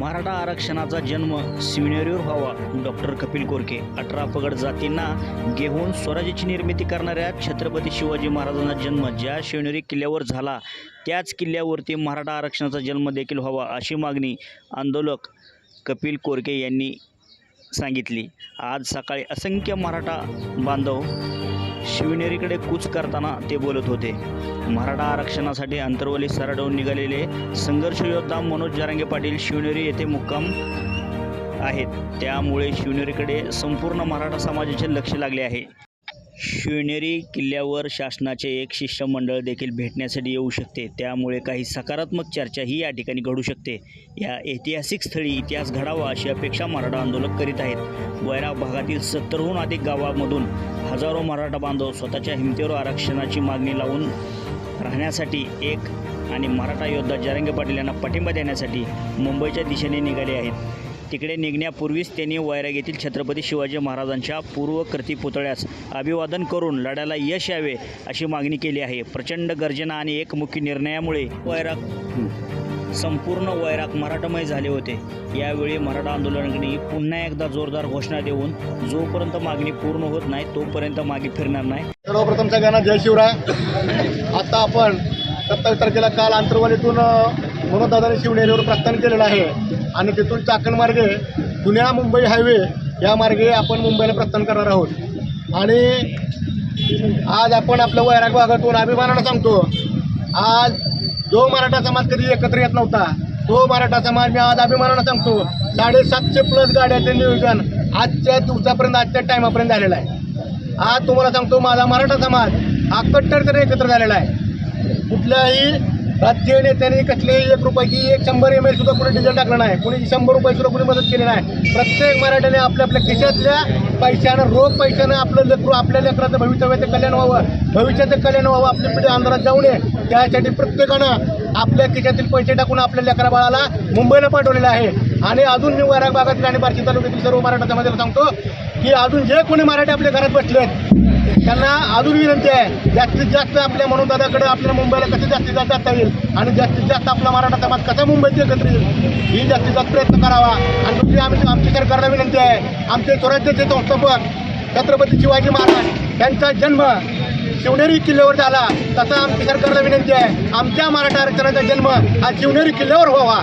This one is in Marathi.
मराठा आरक्षणाचा जन्म शिवनेरीवर व्हावा डॉक्टर कपिल कोरके. अठरा पगड जातींना घेऊन स्वराज्याची निर्मिती करणाऱ्या छत्रपती शिवाजी महाराजांचा जन्म ज्या शिवनेरी किल्ल्यावर झाला त्याच किल्ल्यावरती मराठा आरक्षणाचा जन्म देखील व्हावा अशी मागणी आंदोलक कपिल कोरके यांनी सांगितली. आज सकाळी असंख्य मराठा बांधव शिवनेरीकडे कूच करताना ते बोलत होते. मराठा आरक्षणासाठी अंतर्वली सरडवून निघालेले संघर्ष योद्धा मनोज जारांगे पाटील शिवनेरी येथे मुक्काम आहेत. त्यामुळे शिवनेरीकडे संपूर्ण मराठा समाजाचे लक्ष लागले आहे. शिवनेरी किल्ल्यावर शासनाचे एक शिष्टमंडळ देखील भेटण्यासाठी येऊ शकते. त्यामुळे काही सकारात्मक चर्चाही या ठिकाणी घडू शकते. या ऐतिहासिक स्थळी इतिहास घडावा अशी अपेक्षा मराठा आंदोलक करीत आहेत. वैराग भागातील सत्तरहून अधिक गावामधून हजारो मराठा बांधव स्वतःच्या हिमतीवर आरक्षणाची मागणी लावून राहण्यासाठी एक आणि मराठा योद्धा जरंगे पाटील यांना पाठिंबा देण्यासाठी मुंबईच्या दिशेने निघाले आहेत. तिकडे निघण्यापूर्वीच त्यांनी वैराग येथील छत्रपती शिवाजी महाराजांच्या पूर्वकृती पुतळ्यास अभिवादन करून लढ्याला यश यावे अशी मागणी केली आहे. प्रचंड गर्जना आणि एकमुखी निर्णयामुळे वैराग संपूर्ण वैराग मराठमय झाले होते. यावेळी मराठा आंदोलनाने पुन्हा एकदा जोरदार घोषणा देऊन जोपर्यंत मागणी पूर्ण होत नाही तोपर्यंत मागे फिरणार नाही. सर्वप्रथम सगळ्यांना जय शिवराय. आता आपण सत्तावीस तारखेला काल आंतरवालीतून मनोदादाने शिवनेरीवर प्रस्थान केलेलं आहे. आणि तिथून चाकण मार्गे पुण्या मुंबई हायवे या मार्गे आपण मुंबईला प्रस्थान करणार आहोत. आणि आज आपण आपल्या वैराग भागातून अभिमानानं सांगतो आज जो मराठा समाज कधी एकत्र येत नव्हता तो मराठा समाज मी आज अभिमानानं सांगतो साडेसातशे प्लस गाड्याचे नियोजन आजच्या दिवसापर्यंत आजच्या टायमापर्यंत झालेलं आहे. आज तुम्हाला सांगतो माझा मराठा समाज हा कट्टरपणे एकत्र झालेला आहे. कुठल्याही राजकीय नेत्याने कसलेही एक रुपयाची एक शंभर एम एल सुद्धा कुणी डिझेल टाकलं नाही. कुणी शंभर रुपये सुद्धा कुणी मदत केली नाही. प्रत्येक मराठ्याने आपल्या आपल्या खिशातल्या पैशानं रोख पैशानं आपलं लेकरू आपल्या लेकराचं भवितव्याचं कल्याण व्हावं. भविष्याचं कल्याण व्हावं आपली पिढी आंध्रात जाऊ नये. त्यासाठी प्रत्येकानं आपल्या खिशातील पैसे टाकून आपल्या लेकरा बाळाला मुंबईला पाठवलेलं आहे. आणि अजून मी वैराग भागातील आणि बार्शी तालुक्यातील सर्व मराठा समाजाला सांगतो की अजून जे कोणी मराठी आपल्या घरात बसले आहेत त्यांना अजून विनंती आहे जास्तीत जास्त आपल्या मनोदादाकडे आपल्या मुंबईला कसं जास्तीत जास्त जाता येईल? आणि जास्तीत जास्त आपला मराठा समाज कसा मुंबईत एकत्र येईल? ही जास्तीत जास्त प्रयत्न करावा. आणि दुसरी आम्ही आमची सरकारला विनंती आहे आमचे स्वराज्याचे संस्थापक छत्रपती शिवाजी महाराज त्यांचा जन्म शिवनेरी किल्ल्यावर झाला. तसा आमची सरकारला विनंती आहे आमच्या मराठा आरक्षणाचा जन्म हा शिवनेरी किल्ल्यावर व्हावा.